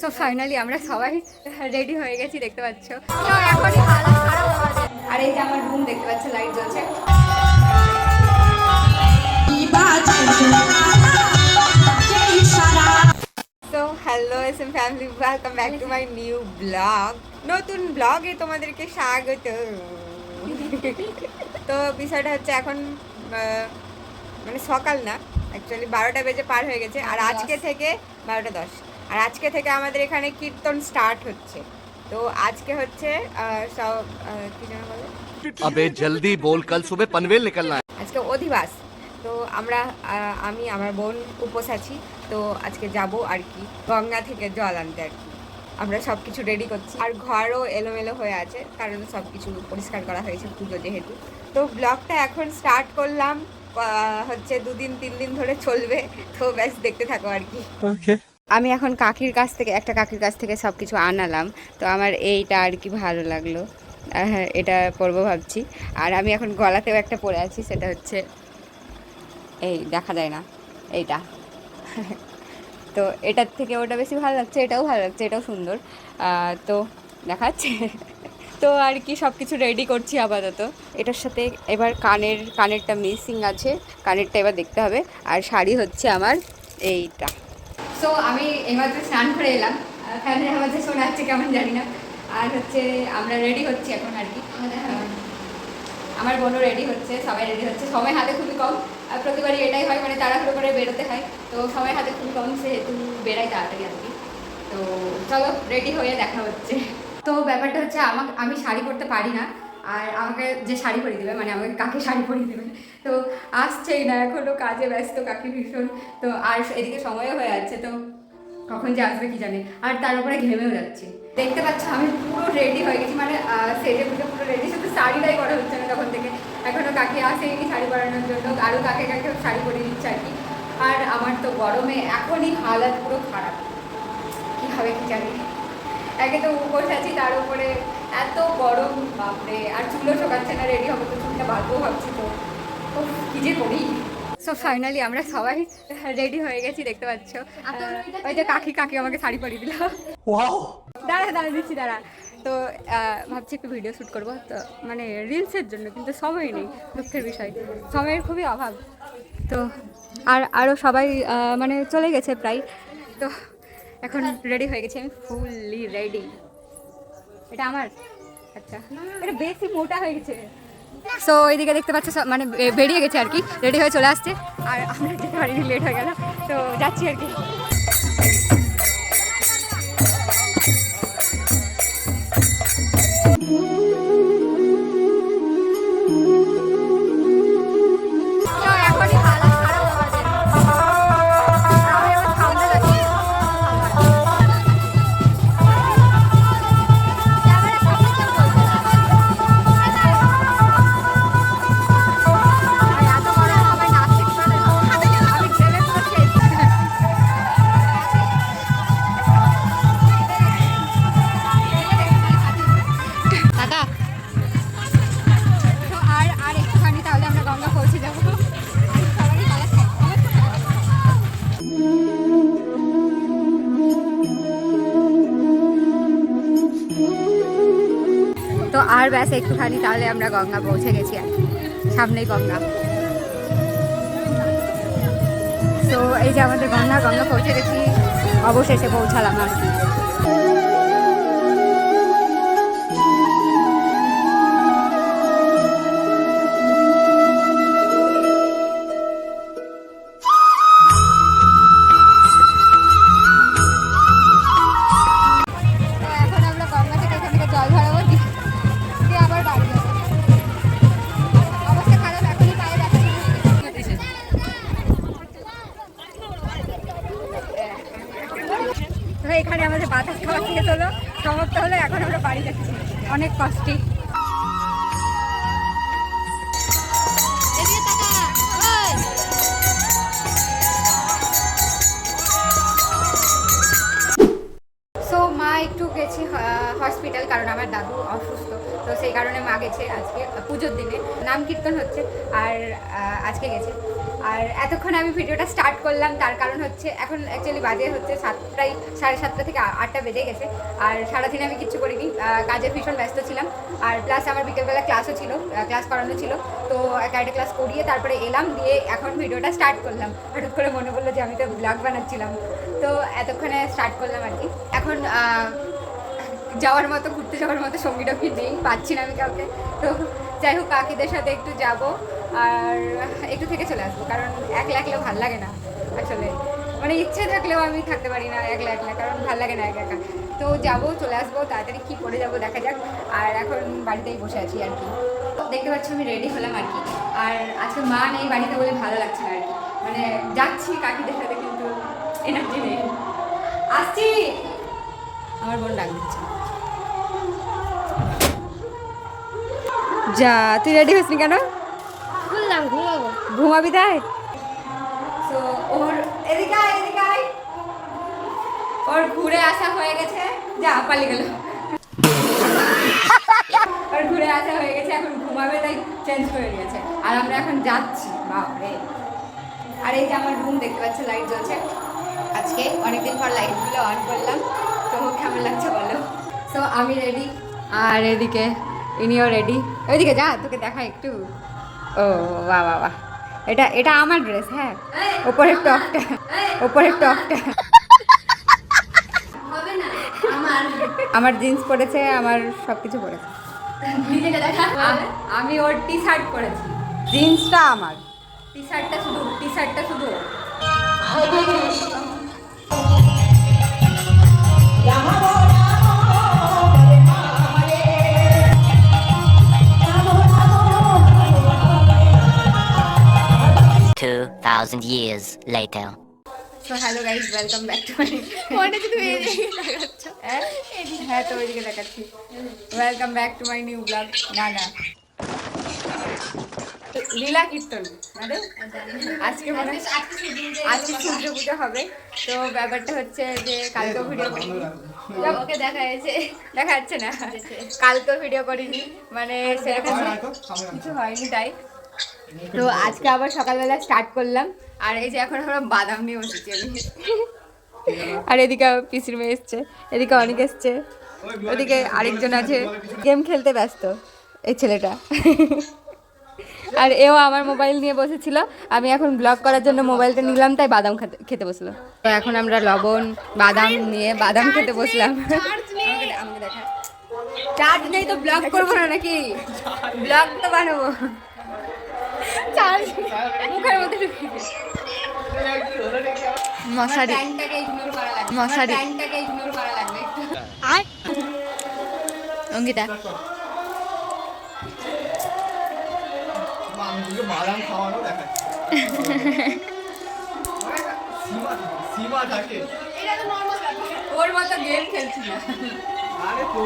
So finally আমরা সবাই ready হয়ে গেছি দেখতে পাচ্ছ। তো এখনই হালত খারাপ আমাদের। আর এই যে আমার রুম দেখতে পাচ্ছ লাইট জ্বলছে। তো hello S M family welcome back to my new blog নতুন ব্লগে তোমাদেরকে স্বাগত। তো বিষয়টা হচ্ছে এখন মানে সকাল না অ্যাকচুয়ালি বারোটা বেজে পার হয়ে গেছে। আর আজকে থেকে বারোটা দশ। আর আজকে থেকে আমাদের এখানে কীর্তন স্টার্ট হচ্ছে। তো আজকে হচ্ছে সব কি যেন বলে? আবে জলদি বল কাল সুবে পনভেল নিকলনা আজকে অধিবাস। তো আমরা আমি আমার বোন উপোস আছি। তো আজকে যাব আর কি গঙ্গা থেকে জল আনতে আর কি। আমরা সব কিছু রেডি করছি। আর ঘরও এলোমেলো হয়ে আছে কারণ সব কিছু পরিষ্কার করা হয়েছে পুজো যেহেতু। তো ব্লগটা এখন স্টার্ট করলাম হচ্ছে দুদিন তিন দিন ধরে চলবে। তো ব্যাস দেখতে থাকো আর কি। ওকে আমি এখন কাকির কাছ থেকে একটা কাকির কাছ থেকে সব কিছু আনালাম। তো আমার এইটা আর কি ভালো লাগল। আহ, এটা পরবো ভাবছি। আর আমি এখন গলাতেও একটা পরে আছি সেটা হচ্ছে এই দেখা যায় না এইটা। তো এটার থেকে ওটা বেশি ভালো লাগছে এটাও ভালো লাগছে এটাও সুন্দর। তো দেখাচ্ছে। তো আর কি সব কিছু রেডি করছি আপাতত। এটার সাথে এবার কানের কানেরটা মিসিং আছে কানেরটা এবার দেখতে হবে। আর শাড়ি হচ্ছে আমার এইটা। সো আমি এইমাত্র স্নান করে এলাম। ফ্যানের আমাদের শোনা যাচ্ছে কেমন জানি না। আর হচ্ছে আমরা রেডি হচ্ছি এখন আর কি। আহ, আমার বোনও রেডি হচ্ছে সবাই রেডি হচ্ছে। সময় হাতে খুবই কম। আর প্রতিবারই এটাই হয় মানে তাড়াহুড়ো করে বেরোতে হয়। তো সময় হাতে খুবই কম সেহেতু বেরাই তাড়াতাড়ি আর কি। তো চলো রেডি হয়ে দেখা হচ্ছে। তো ব্যাপারটা হচ্ছে আমাকে আমি শাড়ি পরতে পারি না। আর আমাকে যে শাড়ি পরিয়ে দেবে মানে আমাকে কাকে শাড়ি পরিয়ে দেবে, তো আসছেই না এখনও কাজে ব্যস্ত, কাকি ভীষণ, তো আর এদিকে সময়ও হয়ে যাচ্ছে, তো কখন যে আসবে কি জানে, আর তার উপরে ঘেমেও যাচ্ছে। দেখতে পাচ্ছ, আমি পুরো রেডি হয়ে গেছি মানে সেজে পুজো পুরো রেডি শুধু শাড়িটাই করা হচ্ছে না তখন থেকে। এখনও কাকি আসেনি শাড়ি পরানোর জন্য আরও কাকে কাকে শাড়ি পরিয়ে দিচ্ছে আর কি। আর আমার তো গরমে এখনই হালাত পুরো খারাপ। কী হবে কি জানি। একে তো উপোস আছি তার উপরে এত গরম বাপরে। আর চুলও শোকাচ্ছে না রেডি হবে তো চুলটা বাঁধবো ভাবছি তো। কি যে করি? সো ফাইনালি আমরা সবাই রেডি হয়ে গেছি দেখতে পাচ্ছ। ওই যে কাকি কাকি আমাকে শাড়ি পরিয়ে দিল। দাঁড়া দাঁড়া দিচ্ছি দাঁড়া। তো ভাবছি একটু ভিডিও শ্যুট করব। তো মানে রিলসের জন্য কিন্তু সময় নেই দুঃখের বিষয়। সময়ের খুবই অভাব। তো আর আরও সবাই মানে চলে গেছে প্রায়। তো এখন রেডি হয়ে গেছি, আমি ফুললি রেডি এটা আমার। আচ্ছা এটা বেশি মোটা হয়ে গেছে। সো এইদিকে দেখতে পাচ্ছ মানে বেরিয়ে গেছে আর কি রেডি হয়ে চলে আসছে। আর আমরা যেতে পারিনি লেট হয়ে গেল। তো যাচ্ছি আর কি। তো আর ব্যাস একটুখানি, তাহলে আমরা গঙ্গা পৌঁছে গেছি আর সামনেই গঙ্গা। তো এই যে আমাদের গঙ্গা গঙ্গা পৌঁছে গেছি, অবশেষে পৌঁছালাম আর কি। কারণ আমার দাদু অসুস্থ। তো সেই কারণে মা গেছে আজকে পুজোর দিনে। নাম কীর্তন হচ্ছে আর আজকে গেছে। আর এতক্ষণ আমি ভিডিওটা স্টার্ট করলাম, তার কারণ হচ্ছে এখন অ্যাকচুয়ালি বাজে হচ্ছে সাতটাই সাড়ে সাতটা থেকে আটটা বেজে গেছে। আর সারাদিন আমি কিচ্ছু করিনি কাজে ভীষণ ব্যস্ত ছিলাম। আর প্লাস আমার বিকেলবেলা ক্লাসও ছিল ক্লাস করানো ছিল। তো একটা ক্লাস করিয়ে তারপরে এলাম, দিয়ে এখন ভিডিওটা স্টার্ট করলাম। হঠাৎ করে মনে পড়ল যে আমি তো ব্লগ বানাচ্ছিলাম। তো এতক্ষণে স্টার্ট করলাম আর কি। এখন যাওয়ার মতো, ঘুরতে যাওয়ার মতো সঙ্গী টঙ্গী নেই, পাচ্ছি না আমি কাউকে। তো যাই হোক, কাকিদের সাথে একটু যাব আর একটু থেকে চলে আসব, কারণ একলা একলা ভালো লাগে না আসলে। মানে ইচ্ছে থাকলেও আমি থাকতে পারি না একলা একলা, কারণ ভালো লাগে না একা একা। তো যাব, চলে আসব, তাড়াতাড়ি কী করে যাব দেখা যাক। আর এখন বাড়িতেই বসে আছি আর কি। দেখতে পাচ্ছ আমি রেডি হলাম আর কি। আর আজকে মা নেই বাড়িতে বলে ভালো লাগছে না আর কি। মানে যাচ্ছি কাকিদের সাথে, কিন্তু এনার্জি নেই। আসছি! আমার বোন ডাক দিচ্ছে। যা তুই রেডি হসনি কেন? ঘুমাবো ঘুমাবি তাই? তো ওর এদিকে আয়, এদিকে আয়। ওর ঘুরে আসা হয়ে গেছে। যা পালিয়ে গেল। ওর ঘুরে আসা হয়ে গেছে এখন ঘুমাবে তাই চেঞ্জ করে নিয়েছে। আর আমরা এখন যাচ্ছি বাপরে। আর এই যে আমার রুম দেখতে পাচ্ছ লাইট জ্বলছে। আজকে অনেকদিন পর লাইটগুলো অন করলাম। তো কেমন লাগছে বলো? সো আমি রেডি আর এদিকে? ইনিও রেডি ওইদিকে যা তোকে দেখা একটু। ও বাহ বাহ বাহ এটা এটা আমার ড্রেস হ্যাঁ? ওপরের টপটা ওপরের টপটা। আমার। আমার জিন্স পরেছে আমার সব কিছু পরেছে আমি ওর টি শার্ট পরেছি। জিন্সটা আমার। টি শার্টটা শুধু টি শার্টটা শুধু thousand years later. So hello guys welcome back to my মনে হচ্ছে তুমি এদিকে তাকাচ্ছ হ্যাঁ তো ওইদিকে দেখাচ্ছি welcome back to my new blog না না লীলা কীর্তন মানে আজকে মানে আজকে সূর্য পুজো হবে। তো ব্যাপারটা হচ্ছে যে কালকেও ভিডিও করিনি। ওকে দেখা হয়েছে। দেখা যাচ্ছে না। কালকেও ভিডিও করিনি। মানে সেরকম কিছু হয়নি তাই। তো আজকে আবার সকালবেলা স্টার্ট করলাম। আর এই যে এখন আমরা বাদাম নিয়ে বসেছি আমি। আর এদিকে পিসির মেয়ে এসছে এদিকে অনেক এসছে ওদিকে আরেকজন আছে। গেম খেলতে ব্যস্ত এই ছেলেটা। আর এও আমার মোবাইল নিয়ে বসেছিল। আমি এখন ব্লগ করার জন্য মোবাইলটা নিলাম তাই বাদাম খেতে বসল। তো এখন আমরা লবণ বাদাম নিয়ে বাদাম খেতে বসলাম। চার্জ নেই। তো ব্লগ করব না নাকি? ব্লগ তো বানাবো। চার্জ মুখের মধ্যে মশারি। মশারি। আর থাকে ওর মতো গেম খেলছি না। আরে প্রো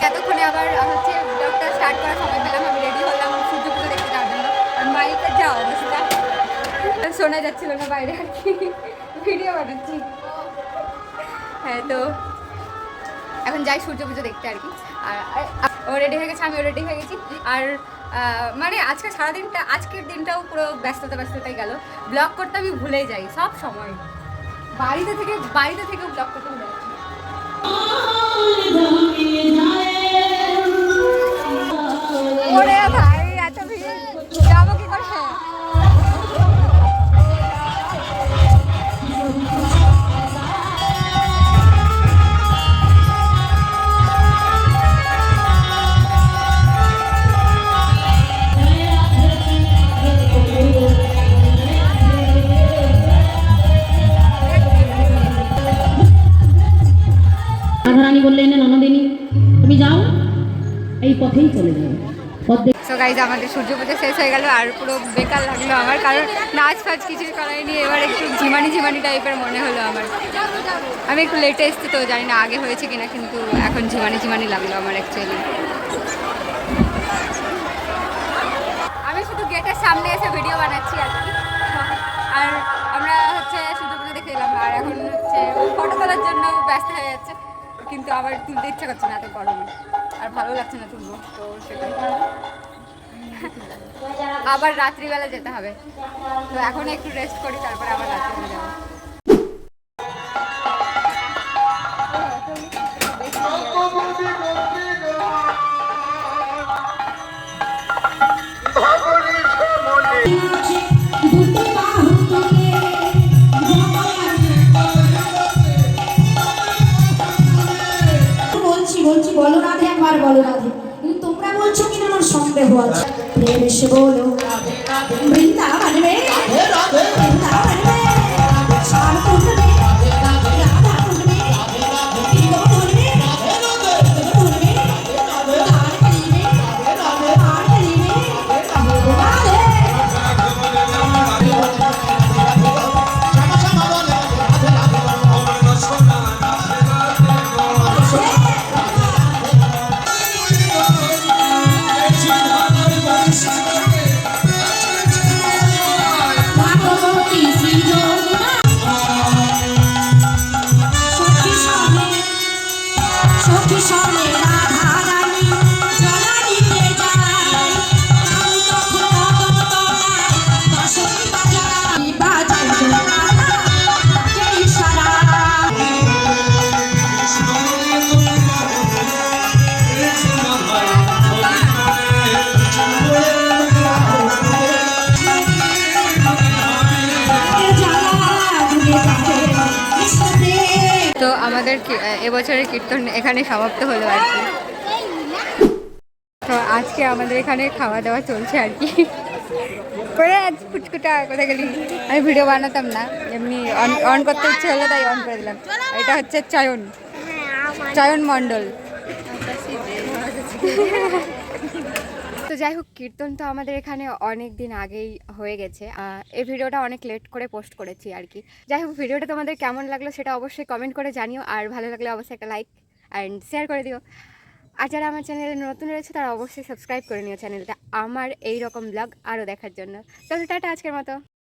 এতক্ষণে আবার হচ্ছে ব্লগটা স্টার্ট করার সময় পেলাম, আমি রেডি হলাম সূর্য পুজো দেখতে যাওয়ার জন্য। আর মাইকের যা অবস্থা। শোনা যাচ্ছিল না বাইরে আর কি। ভিডিও বানাচ্ছি। হ্যাঁ তো এখন যাই সূর্য পুজো দেখতে আর কি। আর আর- ও রেডি হয়ে গেছে, আমিও রেডি হয়ে গেছি। আর মানে আজকে সারাদিনটা, আজকের দিনটাও পুরো ব্যস্ততা, ব্যস্ততাই গেল। ব্লগ করতে আমি ভুলে যাই, সব সময়। বাড়িতে থেকে, বাড়িতে থেকেও ব্লগ করতে পথেই চলে দেখে সো গাইজ আমাদের সূর্য পুজো শেষ হয়ে গেল আর পুরো বেকার লাগল আমার, কারণ নাচ ফাচ কিছুই করাইনি এবার একটু ঝিমানি ঝিমানি টাইপের মনে হলো আমার। আমি একটু লেটে এসেছি তো জানি না আগে হয়েছে কিনা, কিন্তু এখন ঝিমানি ঝিমানি লাগল আমার অ্যাকচুয়ালি আমি শুধু গেটের সামনে এসে ভিডিও বানাচ্ছি আর আর আমরা হচ্ছে সূর্য পুজো দেখে এলাম, আর এখন হচ্ছে ফটো তোলার জন্য ব্যস্ত হয়ে যাচ্ছে, কিন্তু আবার তুলতে ইচ্ছা করছে না এত গরমে। আর ভালো লাগছে না তুলবো, তো সেটাই। আবার রাত্রিবেলা যেতে হবে। তো এখন একটু রেস্ট করি, তারপরে আবার রাত্রিবেলা যাব। বলছি বলো রাধে একবার বলো রাধে। কিন্তু তোমরা বলছো কিনা আমার সন্দেহ আছে। বলো। বৃন্দাবন মানে সখী সঙ্গে রাধা আমাদের কি- এবছরের কীর্তন এখানে সমাপ্ত হলো আর কি। তো আজকে আমাদের এখানে খাওয়া দাওয়া চলছে আর কি। করে আজ ফুচকুটা কোথায় গেলি? আমি ভিডিও বানাতাম না এমনি অন অন করতে ইচ্ছে হলো তাই অন করে দিলাম। এটা হচ্ছে চয়ন চয়ন মণ্ডল। তো যাই হোক, কীর্তন তো আমাদের এখানে অনেক দিন আগেই হয়ে গেছে। এই ভিডিওটা অনেক লেট করে পোস্ট করেছি আর কি। যাই হোক, ভিডিওটা তোমাদের কেমন লাগল সেটা অবশ্যই কমেন্ট করে জানিও। আর ভালো লাগলে অবশ্যই একটা লাইক অ্যান্ড শেয়ার করে দিও। আর যারা আমার চ্যানেলে নতুন রয়েছে, তারা অবশ্যই সাবস্ক্রাইব করে নিও চ্যানেলটা আমার এই রকম ব্লগ আরও দেখার জন্য। চলো টাটা আজকের মতো।